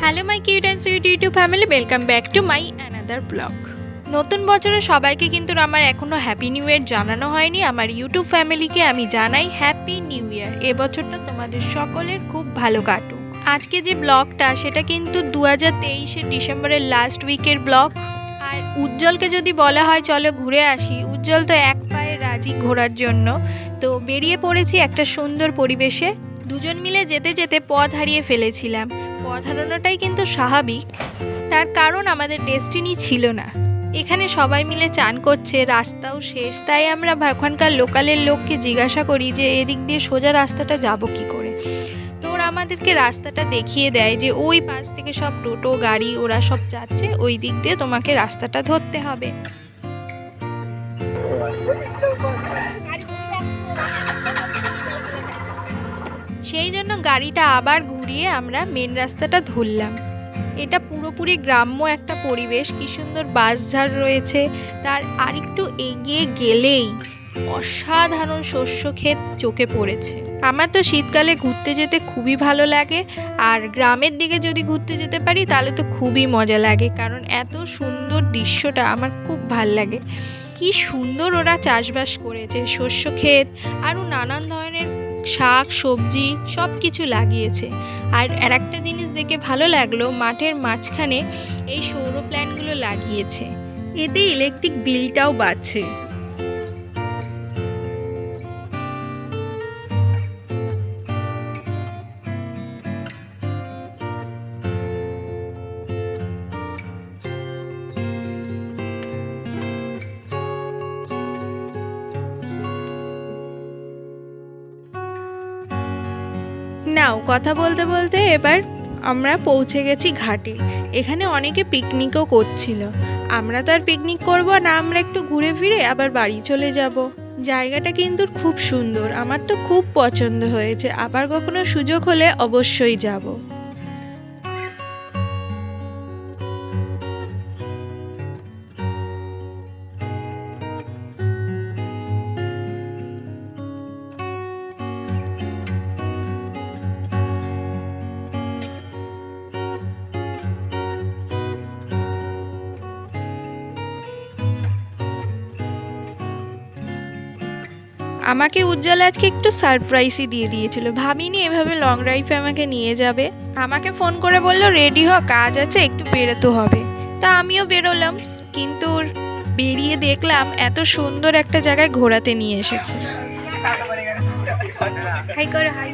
Hello my cute and sweet YouTube family, welcome back to my another vlog. নতুন বছরে সবাইকে কিন্তু আমার এখনও হ্যাপি নিউ ইয়ার জানানো হয়নি আমার ইউটিউব ফ্যামিলিকে আমি জানাই হ্যাপি নিউ ইয়ার এবছরটা তোমাদের সকলের খুব ভালো কাটুক আজকে যে ব্লগটা সেটা কিন্তু দু হাজার তেইশের ডিসেম্বরের লাস্ট উইকের ব্লগ আর উজ্জ্বলকে যদি বলা হয় চলো ঘুরে আসি উজ্জ্বল তো এক পায়ে রাজি ঘোরার জন্য তো বেরিয়ে পড়েছি একটা সুন্দর পরিবেশে দুজন মিলে যেতে যেতে পথ হারিয়ে ফেলেছিলাম পথ হারানোটাই কিন্তু স্বাভাবিক তার কারণ আমাদের ডেস্টিনি ছিল না এখানে সবাই মিলে চান করছে রাস্তাও শেষ তাই আমরা ওখানকার লোকালের লোককে জিজ্ঞাসা করি যে এদিক দিয়ে সোজা রাস্তাটা যাব কি করে তো ওরা আমাদেরকে রাস্তাটা দেখিয়ে দেয় যে ওই পাশ থেকে সব টোটো গাড়ি ওরা সব যাচ্ছে ওই দিক দিয়ে তোমাকে রাস্তাটা ধরতে হবে সেই জন্য গাড়িটা আবার ঘুরিয়ে আমরা মেন রাস্তাটা ধরলাম এটা পুরোপুরি গ্রাম্য একটা পরিবেশ কি সুন্দর বাঁশঝাড় রয়েছে তার আরেকটু এগিয়ে গেলেই অসাধারণ শস্য ক্ষেত চোখে পড়েছে আমার তো শীতকালে ঘুরতে যেতে খুবই ভালো লাগে আর গ্রামের দিকে যদি ঘুরতে যেতে পারি তাহলে তো খুবই মজা লাগে কারণ এত সুন্দর দৃশ্যটা আমার খুব ভাল লাগে কি সুন্দর ওরা চাষবাস করেছে শস্য ক্ষেত আরও নানান ধরনের শাক সবজি সব কিছু লাগিয়েছে আর আর একটা জিনিস দেখে ভালো লাগলো মাঠের মাঝখানে এই সৌর প্ল্যান্টগুলো লাগিয়েছে এতে ইলেকট্রিক বিলটাও বাড়ছে নাও কথা বলতে বলতে এবার আমরা পৌঁছে গেছি ঘাটে এখানে অনেকে পিকনিকও করছিল আমরা তো আর পিকনিক করব না আমরা একটু ঘুরে ফিরে আবার বাড়ি চলে যাব জায়গাটা কিন্তু খুব সুন্দর আমার তো খুব পছন্দ হয়েছে আবার কখনো সুযোগ হলে অবশ্যই যাব আমাকে উজ্জ্বল আজকে একটু সারপ্রাইজই দিয়ে দিয়েছিল ভাবিনি এভাবে লং ড্রাইভে আমাকে নিয়ে যাবে আমাকে ফোন করে বললো রেডি হ কাজ আছে একটু বেরোতে হবে তা আমিও বেরোলাম কিন্তু বেরিয়ে দেখলাম এত সুন্দর একটা জায়গায় ঘোরাতে নিয়ে এসেছে হাই হাই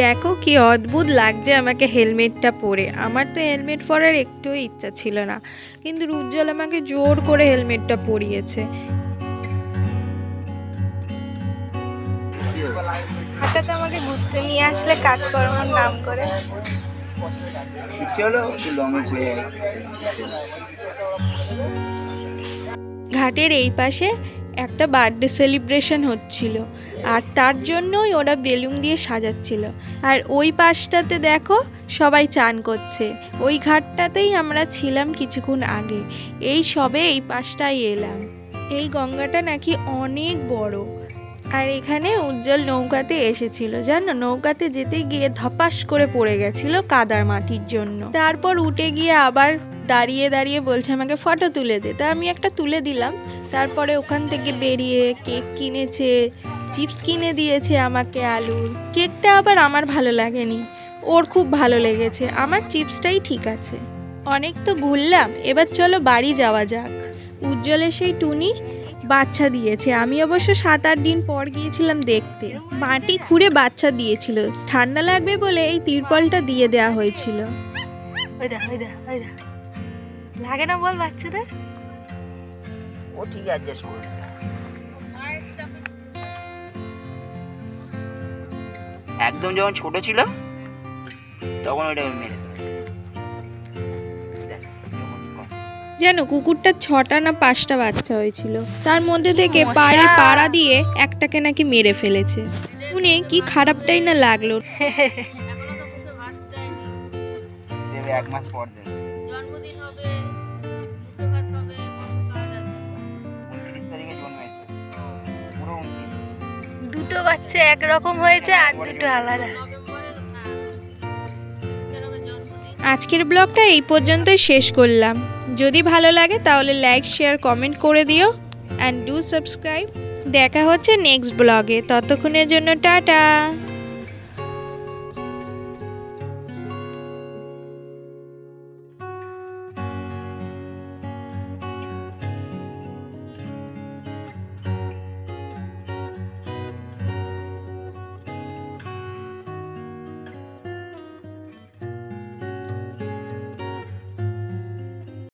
দেখো কি অদ্ভুত লাগছে আমাকে হেলমেটটা পরে আমার তো হেলমেট পরার একটুও ইচ্ছা ছিল না কিন্তু রুজ্জ্বল আমাকে জোর করে হেলমেটটা পরিয়েছে হঠাৎ আমাকে ঘুরতে নিয়ে আসলে করার নাম করে ঘাটের এই পাশে একটা বার্থডে সেলিব্রেশন হচ্ছিল আর তার জন্যই ওরা বেলুন দিয়ে সাজাচ্ছিল আর ওই পাশটাতে দেখো সবাই চান করছে ওই ঘাটটাতেই আমরা ছিলাম কিছুক্ষণ আগে এই সবে এই পাশটাই এলাম এই গঙ্গাটা নাকি অনেক বড় আর এখানে উজ্জ্বল নৌকাতে এসেছিল জানো নৌকাতে যেতে গিয়ে ধপাস করে পড়ে গেছিল কাদার মাটির জন্য তারপর উঠে গিয়ে আবার দাঁড়িয়ে দাঁড়িয়ে বলছে আমাকে ফটো তুলে দে তা আমি একটা তুলে দিলাম তারপরে ওখান থেকে বেরিয়ে কেক কিনেছে চিপস কিনে দিয়েছে আমাকে আলুর কেকটা আবার আমার ভালো লাগেনি ওর খুব ভালো লেগেছে আমার চিপসটাই ঠিক আছে অনেক তো ঘুরলাম এবার চলো বাড়ি যাওয়া যাক উজ্জ্বলের সেই টুনি বাচ্চা দিয়েছে আমি অবশ্য সাত আট দিন পর গিয়েছিলাম দেখতে মাটি খুঁড়ে বাচ্চা দিয়েছিল ঠান্ডা লাগবে বলে এই তিরপলটা দিয়ে দেওয়া হয়েছিল লাগে না বল বাচ্চাদের ও ঠিক অ্যাডজাস্ট করে একদম যখন ছোট ছিল তখন ওটা মেরে যেন কুকুরটার ছটা না পাঁচটা বাচ্চা হয়েছিল তার মধ্যে থেকে পাড়ে পাড়া দিয়ে একটাকে নাকি মেরে ফেলেছে শুনে কি খারাপটাই না লাগলো এক মাস পর বাচ্চা একরকম হয়েছে আর দুটো আলাদা আজকের ব্লগটা এই পর্যন্তই শেষ করলাম যদি ভালো লাগে তাহলে লাইক শেয়ার কমেন্ট করে দিও অ্যান্ড ডু সাবস্ক্রাইব দেখা হচ্ছে নেক্সট ব্লগে ততক্ষণের জন্য টাটা